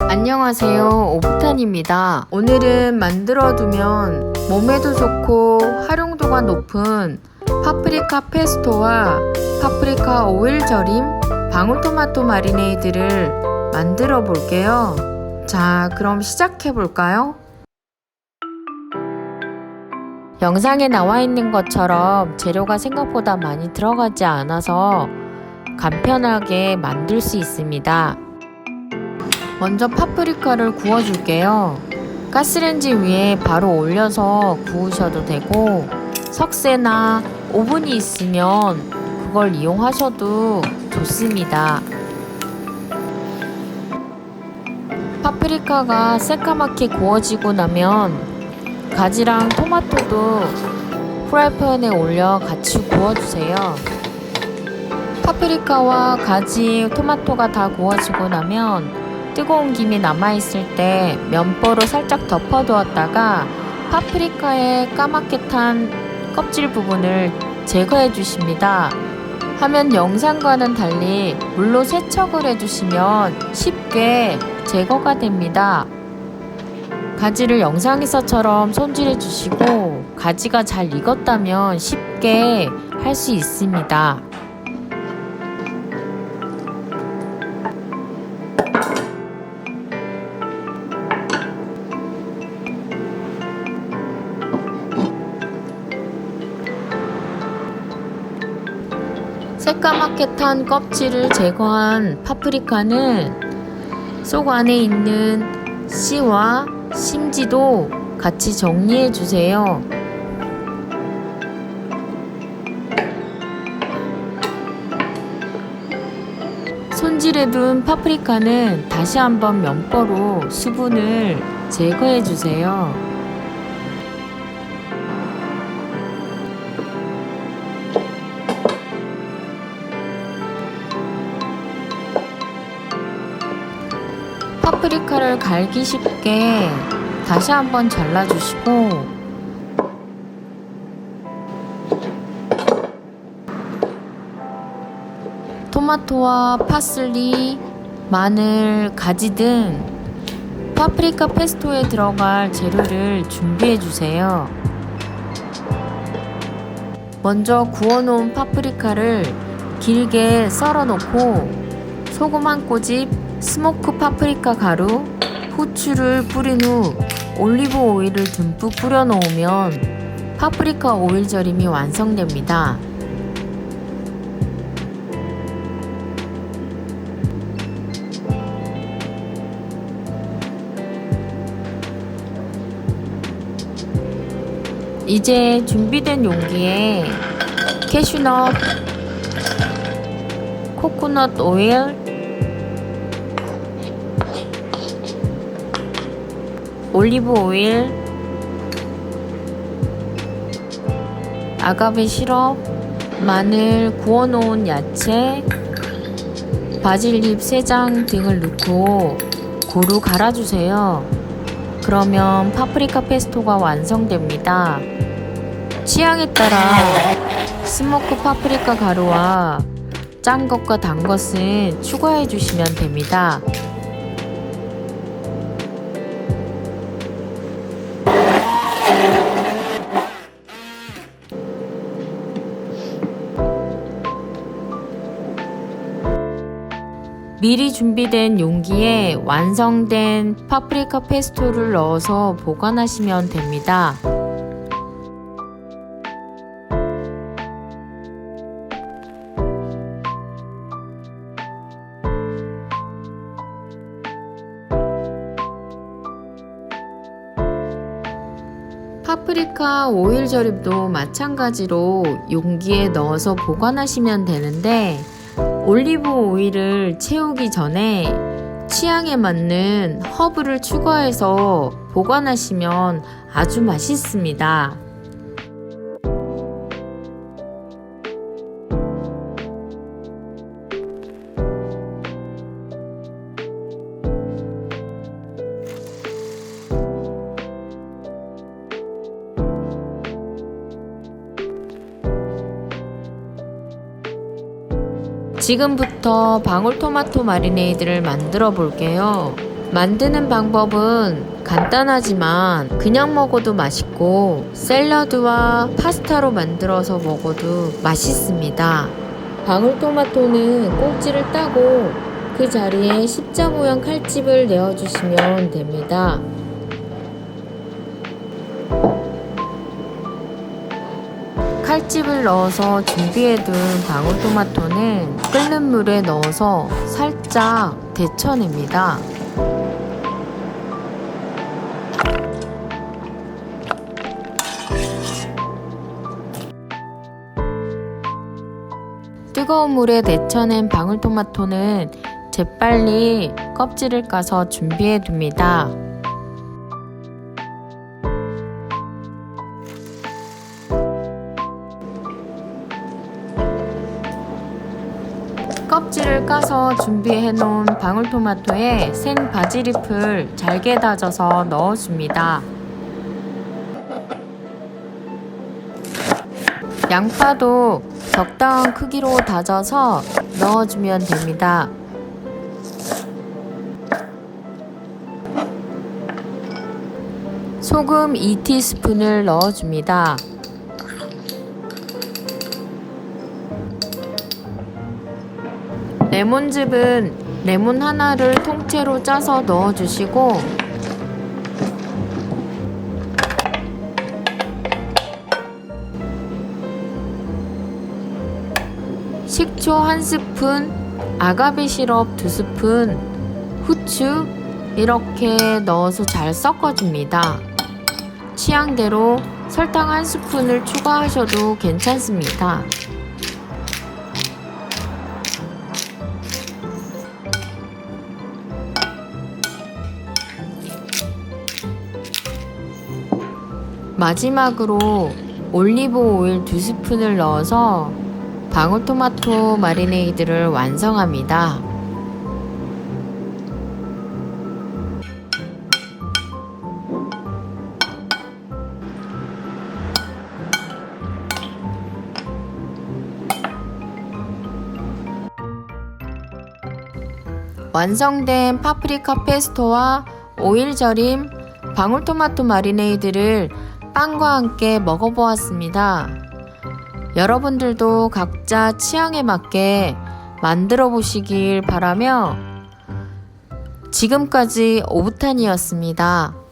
안녕하세요. 오프탄입니다. 오늘은 만들어두면 몸에도 좋고 활용도가 높은 파프리카 페스토와 파프리카 오일 절임 방울토마토 마리네이드를 만들어 볼게요. 자, 그럼 시작해 볼까요? 영상에 나와 있는 것처럼 재료가 생각보다 많이 들어가지 않아서 간편하게 만들 수 있습니다. 먼저 파프리카를 구워줄게요. 가스레인지 위에 바로 올려서 구우셔도 되고 석쇠나 오븐이 있으면 그걸 이용하셔도 좋습니다. 파프리카가 새까맣게 구워지고 나면 가지랑 토마토도 프라이팬에 올려 같이 구워주세요. 파프리카와 가지, 토마토가 다 구워지고 나면 뜨거운 김이 남아있을 때 면보로 살짝 덮어두었다가 파프리카의 까맣게 탄 껍질 부분을 제거해 주십니다. 하면 영상과는 달리 물로 세척을 해주시면 쉽게 제거가 됩니다. 가지를 영상에서처럼 손질해 주시고 가지가 잘 익었다면 쉽게 할 수 있습니다. 새까맣게 탄 껍질을 제거한 파프리카는 속 안에 있는 씨와 심지도 같이 정리해 주세요. 손질해 둔 파프리카는 다시 한번 면보로 수분을 제거해 주세요. 파프리카를 갈기 쉽게 다시 한번 잘라주시고 토마토와 파슬리, 마늘, 가지 등 파프리카 페스토에 들어갈 재료를 준비해 주세요. 먼저 구워놓은 파프리카를 길게 썰어 놓고 소금 한 꼬집, 스모크 파프리카 가루, 후추를 뿌린 후 올리브 오일을 듬뿍 뿌려 놓으면 파프리카 오일 절임이 완성됩니다. 이제 준비된 용기에 캐슈넛, 코코넛 오일, 올리브 오일, 아가베 시럽, 마늘, 구워 놓은 야채, 바질잎 3장 등을 넣고 고루 갈아주세요. 그러면 파프리카 페스토가 완성됩니다. 취향에 따라 스모크 파프리카 가루와 짠 것과 단 것은 추가해 주시면 됩니다. 미리 준비된 용기에 완성된 파프리카 페스토를 넣어서 보관하시면 됩니다. 파프리카 오일 절임도 마찬가지로 용기에 넣어서 보관하시면 되는데 올리브 오일을 채우기 전에 취향에 맞는 허브를 추가해서 보관하시면 아주 맛있습니다. 지금부터 방울토마토 마리네이드를 만들어 볼게요. 만드는 방법은 간단하지만 그냥 먹어도 맛있고 샐러드와 파스타로 만들어서 먹어도 맛있습니다. 방울토마토는 꼭지를 따고 그 자리에 십자 모양 칼집을 내어주시면 됩니다. 칼집을 넣어서 준비해둔 방울토마토는 끓는 물에 넣어서 살짝 데쳐냅니다. 뜨거운 물에 데쳐낸 방울토마토는 재빨리 껍질을 까서 준비해 둡니다. 껍질을 까서 준비해 놓은 방울토마토에 생 바지잎을 잘게 다져서 넣어줍니다. 양파도 적당한 크기로 다져서 넣어주면 됩니다. 소금 2티스푼을 넣어줍니다. 레몬즙은 레몬 하나를 통째로 짜서 넣어주시고 식초 한 스푼, 아가베 시럽 두 스푼, 후추 이렇게 넣어서 잘 섞어줍니다. 취향대로 설탕 한 스푼을 추가하셔도 괜찮습니다. 마지막으로 올리브 오일 두 스푼을 넣어서 방울토마토 마리네이드를 완성합니다. 완성된 파프리카 페스토와 오일 절임 방울토마토 마리네이드를 빵과 함께 먹어보았습니다. 여러분들도 각자 취향에 맞게 만들어 보시길 바라며 지금까지 오붓탄이었습니다.